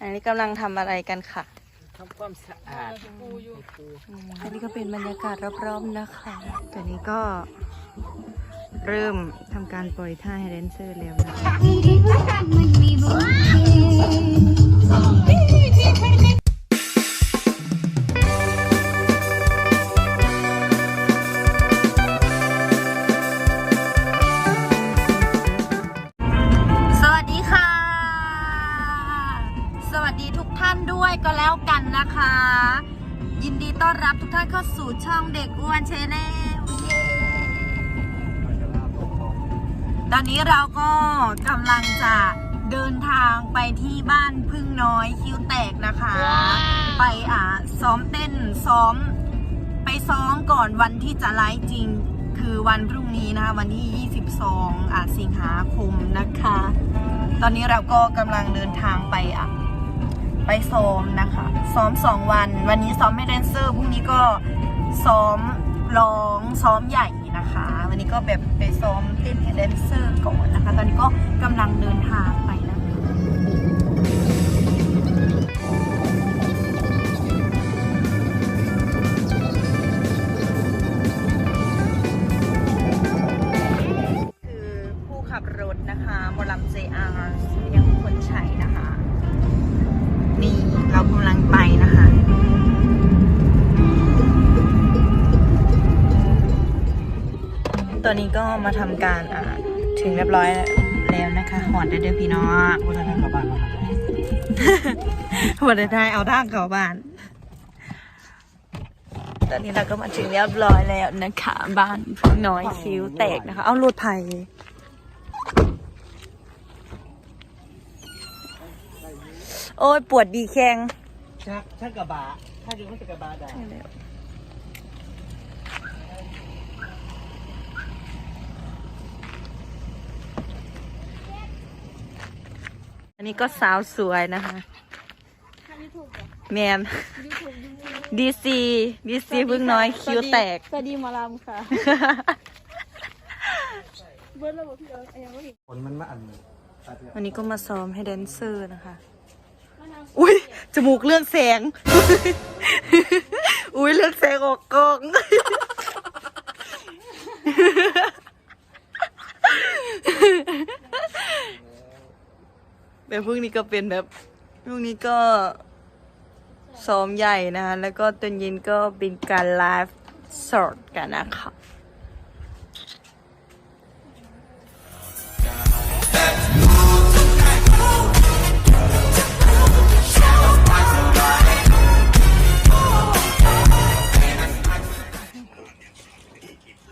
อันนี้กำลังทำอะไรกันค่ะทำความสะอาดปูอยู่อันนี้ก็เป็นบรรยากาศรอบๆนะคะตอนนี้ก็เริ่มทำการปล่อยท่าให้แดนเซอร์แล้วนะ ก็แล้วกันนะคะ ยินดีต้อนรับทุกท่านเข้าสู่ช่องเด็กอ้วนเชนแนลตอนนี้เราก็กำลังจะเดินทางไปที่บ้านพึ่งน้อยคิ้วแตกนะคะ ไปอ่าซ้อมเต้นซ้อม ไปซ้อมก่อนวันที่จะไลฟ์จริง คือวันพรุ่งนี้นะคะวันที่ 22อ่าสิงหาคมนะคะ ตอนนี้เราก็กำลังเดินทางไปอะ ไปซ้อมนะคะ ซ้อมสองวัน วันนี้ซ้อมไม่แดนเซอร์พรุ่งนี้ก็ซ้อมร้องซ้อมใหญ่นะคะ วันนี้ก็แบบไปซ้อมเต้นแดนเซอร์ก่อนนะคะ ตอนนี้ก็กำลังเดินทางไป ตอนนี้ก็มาทำการอ่าถึงเรียบร้อยแล้วนะคะ หอดได้เด้อพี่น้องพูดทางกลับบ้านมาหอดได้เอาทางเข้าบ้าน ตอนนี้เราก็มาถึงเรียบร้อยแล้วนะคะ บ้านพึ่งน้อยคิ้วแตกนะคะ เอารถไผ่โอ้ยปวดดีแข้งชักชักกระบะถ้าดูมันจะกระบะได้ อันนี้ก็สาวสวยนะคะแมนดีซีดีซีพึ่งน้อยคิ้วแตกสวัสดีหมอลำค่ะเบิร์ดระบบพี่เอิร์ธยังไม่ถึงผลมันมาอันตัดเนี่ยวันนี้ก็มาซ้อมให้แดนเซอร์นะคะ อุ้ยจมูกเรื่องแสง อุ้ยเรื่องแสงออกกล้อง แบบพวกนี้ก็เป็นแบบพวกนี้ก็ซ้อมใหญ่นะคะ แล้วก็ตอนเย็นก็เป็นการไลฟ์สดกันนะคะ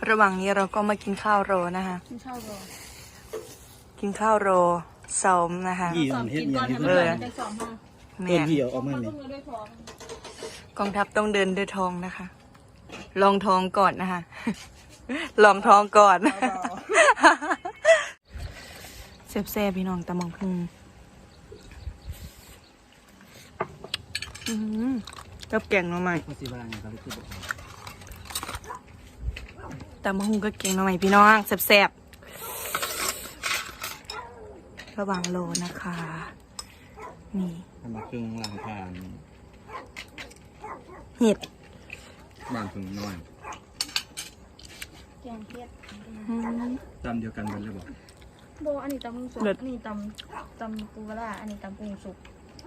ระหว่างนี้เราก็มากินข้าวโรนะคะ กินข้าวรอกินข้าวโร ซ้อมนะคะยี่สอัอนเฮ็ดกินอก่ย่าอนงให้นี้มันเพื่อนไปได้สองมาแมเพื่อนนที่เอาออกมาต้องเนี่ยมือด้วยท้องกองทัพต้องเดินด้วยท้องนะคะ ลองท้องก่อนนะคะ ลองท้องก่อนเซฟเซพี่น้องตะมองพึ่งอื้อหือกับแกงหน่อไม้ภาษีบาลเนี่ยเขาเรียกคือบอกตะมองก็แกงหน่อไม้พี่น้องแซ่บๆ ระหว่างโลนะคะ นี่ทำมาครึ่งหลังผ่านเห็ดบางครึ่งน้อยแกงเผ็ดอืมตามเดียวกันกันเลยบอกโบอันนี้ตำกุ้งสุกเลิศอันนี้ตำตำปูปลาร้าอันนี้ตำกุ้งสุก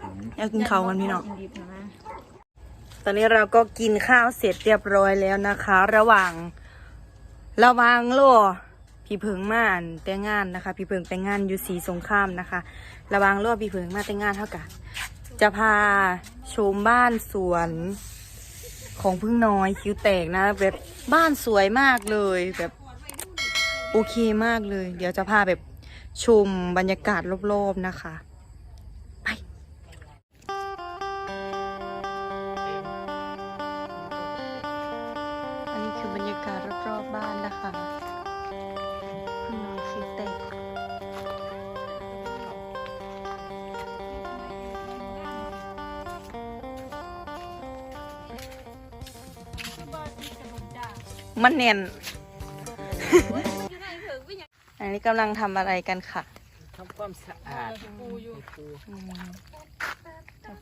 อืมอยากกินข้าวกันพี่น้องกินดิบนะตอนนี้เราก็กินข้าวเสร็จเรียบร้อยแล้วนะคะ ระหว่างระหว่างโล พี่เพิงมาอันแต่งงานนะคะ พี่เพิงแต่งงานอยู่สีสงครามนะคะ ระหว่างโลพี่เพิงมาแต่งงานเท่ากันจะพาชมบ้านสวนของพึ่งน้อยคิ้วแตกนะแบบบ้านสวยมากเลยแบบโอเคมากเลย เดี๋ยวจะพาแบบชมบรรยากาศรอบๆนะคะ มันเนียนอันนี้กำลังทำอะไรกันค่ะทำความสะอาดปูอยู่อืม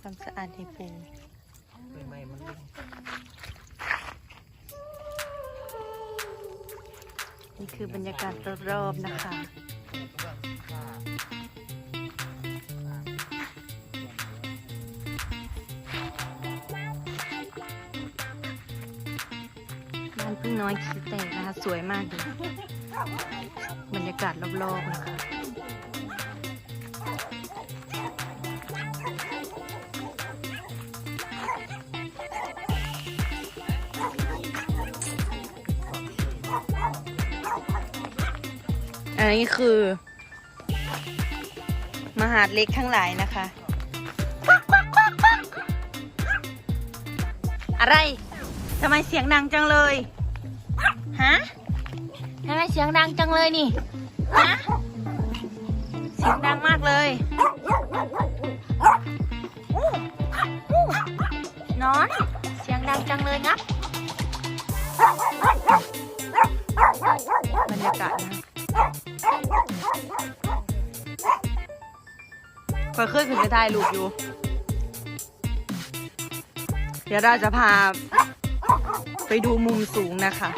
ความสะอาดให้ปูไม่มันนี่คือบรรยากาศรอบๆนะคะ น้อยคิดแตกนะคะ สวยมากเลยบรรยากาศรอบๆนะคะอันนี้คือ มหาดเล็กทั้งหลายนะคะ อะไร ทำไมเสียงดังจังเลย เสียงดังจังเลยนี่ฮะเสียงดังมากเลย นอน เสียงดังจังเลยงับบรรยากาศนะคอยเคยขึ้นไปถ่ายรูปอยู่ เดี๋ยวเราจะพาไปดูมุมสูงนะคะ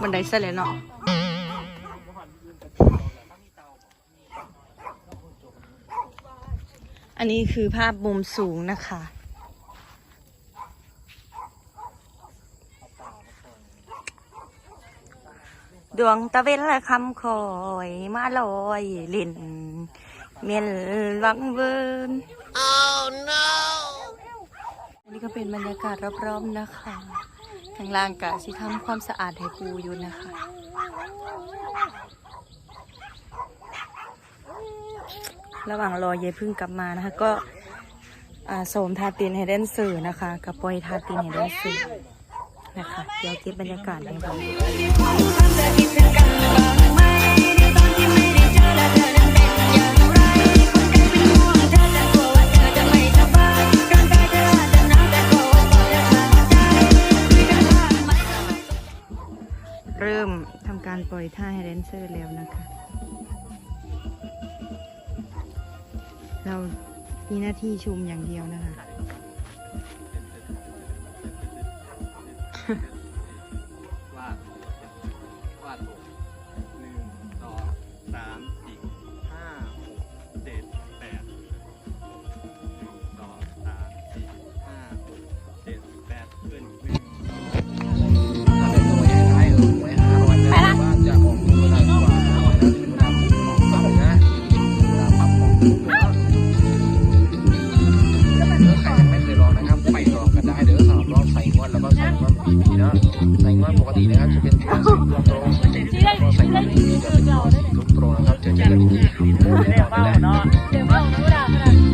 บันไดซะเลยเนาะอันนี้คือภาพมุมสูงนะคะ ดวงตะเวนละคำคอยมาลอยเล่นเมียนวังเวิน oh no อันนี้ก็เป็นบรรยากาศรอบๆนะคะ ทางล่างกะสิทำความสะอาดให้ปูอยู่นะคะระหว่างรอเยายพึ่งกลับมานะคะ ก็โสมทาตินให้แดนสื่อนะคะกับปอยทาตินให้แดนสื่อนะคะเดี๋ยวเก็บบรรยากาศให้ดู เริ่มทำการปล่อยท่าให้แดนเซอร์แล้วนะคะ เรามีหน้าที่ชุมอย่างเดียวนะคะ งวดแล้วก็ใส่งวดปีปีนะใส่งวดปกตินะครับจะเป็นการใส่ตัวตรงใส่งวดปีปีจะเป็นตัวตรงนะครับจะเจอกันที่โอ้ยได้ได้เดี๋ยวเอาน้ำดาขนาด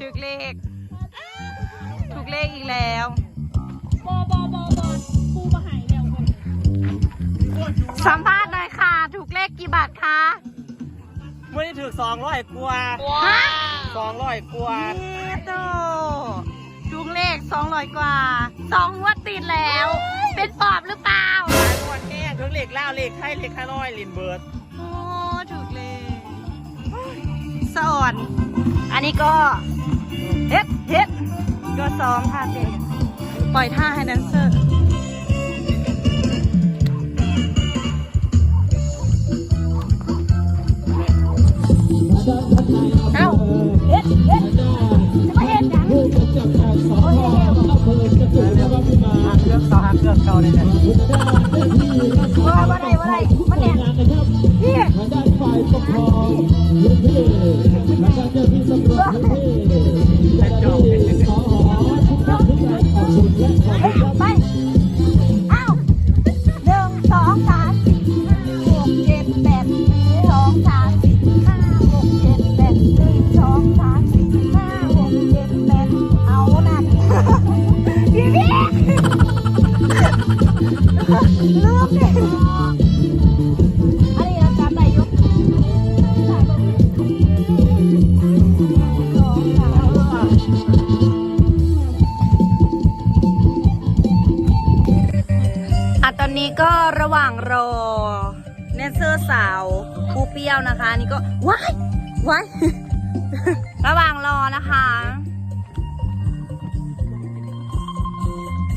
ถูกเลข ถูกเลขอีกแล้วบอบอบอบอปูมาหายแล้วสัมภาษณ์หน่อยค่ะ ถูกเลขกี่บาทคะไม่อนี้ถือสองร้อยกว่าสองร้อยกว่าโตถูกเลขสองร้อยกว่าสองงวดติดแล้ว เป็นปอบหรือเปล่าหวดแน่ถูกเลขเล่าเลขให้เลขข้าร้อยลินเบิร์ด สอน อันนี้ก็เฮ็ดเฮ็ดก็ซ้อมท่าเต้นปล่อยท่าให้แดนเซอร์เอ้าเฮ็ดเฮ็ดจะมาเฮ็ดหยังโอ้ยเฮ็ดเครื่องเก่าหาเครื่องเก่าเลยเนี่ยว่าว่าไรว่าไรมันเนี่ยพี่ แต่จบไป นนี้ก็ระหว่างรอแดนเซอร์สาวผู้เปรี้ยวนะคะนี่ก็ว้ายว้ายระหว่างรอนะคะ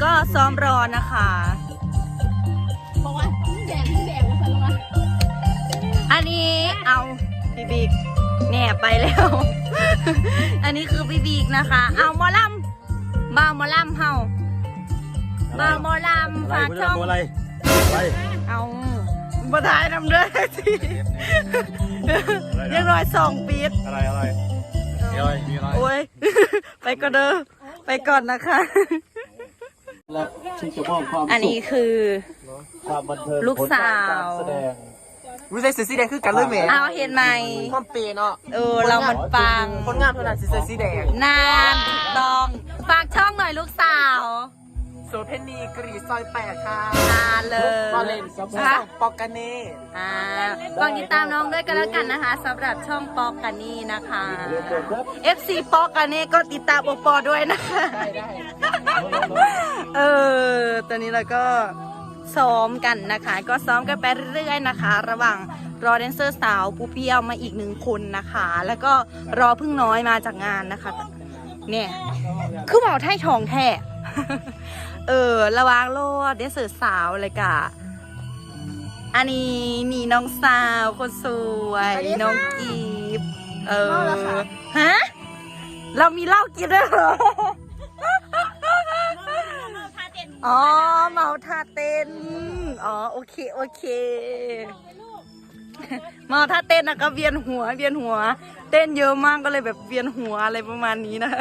ก็ซ้อมรอนะคะบอกว่าแดงแดงมาสั่นละวะอันนี้เอาพี่บิ๊กแน่ไปแล้ว อันนี้คือพี่บิ๊กนะคะ เอาหมอลำบ่าวหมอลำเฮาบ่าวหมอลำฝากช่องอะ ไรอะไรเอาบ่ได้นำเด้อสิยังน้อยสองปีดอะไรอะไรมีอะไรมีอะไรโอ้ยไปก่อนเด้อไปก่อนนะคะและที่จะมอบความอันสุนี้ขคือความบันเทิงลูกสาวผลกรแสดงวิสัยสีแดงคือกันเลยแหม่เอาเห็นไหมความเปย์เนาะเออเรามันปังคนงามเท่านั้นสีใส่สีแดงนานถูกต้องฝากช่องหน่อยลูกสาว โสเพณีกรีซอยแปดค่ะนานเลยมาเล่นฮะปอกกันเน่อ่าฝากติดตามน้องด้วยกันแล้วกันนะคะสำหรับช่องปอกกันนี่นะคะ FC ปอกกันนี่ก็ติดตามโอปอด้วยนะคะได้ได้เออตอนนี้เราก็ซ้อมกันนะคะ ก็ซ้อมกันไปเรื่อยๆนะคะ ระหว่างรอแดนเซอร์สาวปูเปียวมาอีกหนึ่งคนนะคะ แล้วก็รอพึ่งน้อยมาจากงานนะคะ เนี่ย คือหมอไทยทองแท้ เออ ระหว่างรอแดนเซอร์สาวเลยกะ อันนี้นี่น้องสาวคนสวยน้องกีบเออฮะ เรามีเหล้ากินด้วยเหรอ อ๋อ เมาท่าเต้น อ๋อ โอเค โอเค เมาท่าเต้นนะก็เวียนหัว เวียนหัว เต้นเยอะมากก็เลยแบบเวียนหัวอะไรประมาณนี้นะ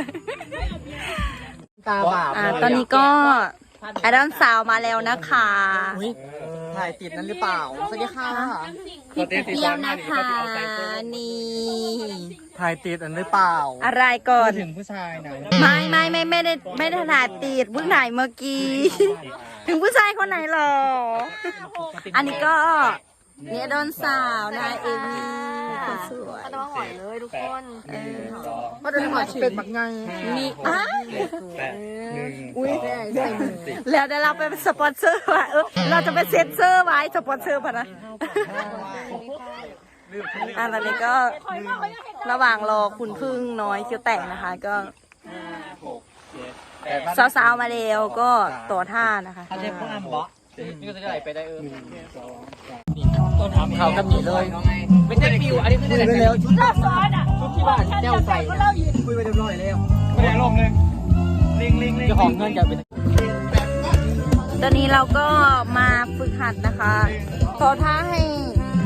ตาบาปอ่าตอนนี้ก็ไอดอลสาวมาแล้วนะคะถ่ายติดนั้นหรือเปล่าสวัสดีค่ะพี่เปรี้ยวนะคะนี่ถ่ายติดอันหรือเปล่า อะไรก่อน ถึงผู้ชายหน่อยไม่ไม่ไม่ไม่ได้ไม่ได้ถ่ายติดเพิ่งถ่ายเมื่อกี้ ถึงผู้ชายคนไหนหรอ อันนี้ก็ เนี่ยโดนสาวนายเอมี่คนสวยน้องหอยเลยทุกคนเออมาดูหน่อยเป็นบักไงมีอะแปดหนึ่งอุ้ยแล้วเดี๋ยวเราไปสปอนเซอร์ไว้เออเราจะไปเซ็นเซอร์ไว้สปอนเซอร์พะนะอะตอนนี้ก็ระหว่างรอคุณพึ่งน้อยคิวแตกนะคะก็สาวๆมาแล้วก็ต่อท่านะคะเรียกว่าบอสนี่ก็จะได้ไปได้เออ ต้นทำเขากันหนีเลย ไม่ใช่ปิวอันนี้ไม่ได้ไปแล้วชุดเราซ้อนอะชุดที่บ้านเจ้าใส่ก็เล่าอยู่คุยไปเรียบร้อยแล้วไม่ได้ลงเลยลิงลิงลิงเจ้าของเงินจะเป็นตอนนี้เราก็มาฝึกหัดนะคะขอท่าให้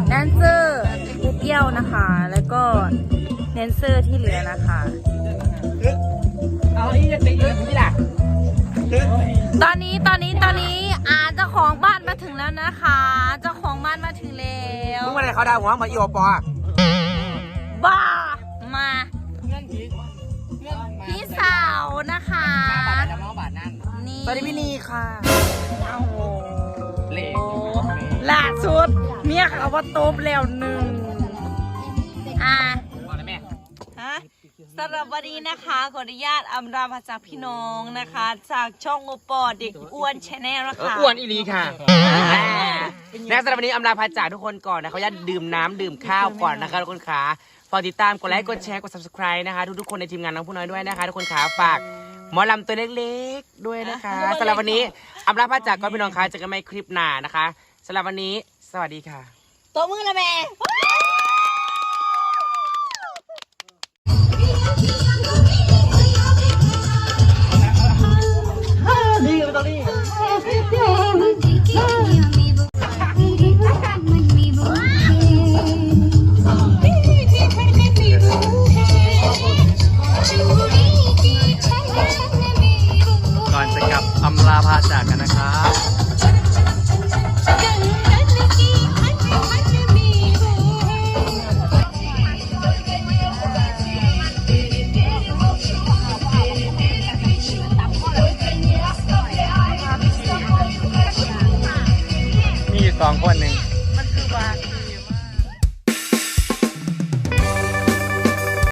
แดนเซอร์กูเกี้ยวนะคะ แล้วก็แดนเซอร์ที่เหลือนะคะ เอาอีจะตีเยอะนี่แหละตอนนี้ตอนนี้ตอนนี้อาเจ้าของบ้านมาถึงแล้วนะคะ แล้วมึงมาไหนเขาดาวหัวมาอีโอปอบ้ามาพี่สาวนะคะสวัสดีพี่นีค่ะโอ้โหเละล่าสุดเมียเขาว่าตบแล้วหนึ่งอะว่าแล้วแม่ฮะ สำหรับวันนี้นะคะขออนุญาตอำลามาจากพี่น้องนะคะ จากช่องโอปอเด็กอ้วนชาแนลนะเออคะอ้วนอีหลีค่ะและสำหรับวันนี้อำลาพาจากทุกคนก่อนนะเขาจะดื่มน้ำดื่มข้าวก่อนนะคะทุกคนขาฝากติดตามกดไลค์กดแชร์กด subscribe นะคะ ทุกๆคนในทีมงานน้องผู้น้อยด้วยนะคะ ทุกคนขาฝากหมอลำตัวเล็กๆด้วยนะคะสำหรับวันนี้อำลาพาจากก่อนพี่น้องคะเจอกันใหม่คลิปหน้านะคะสำหรับวันนี้ สวัสดีค่ะ ตัวมือละแม่ ก่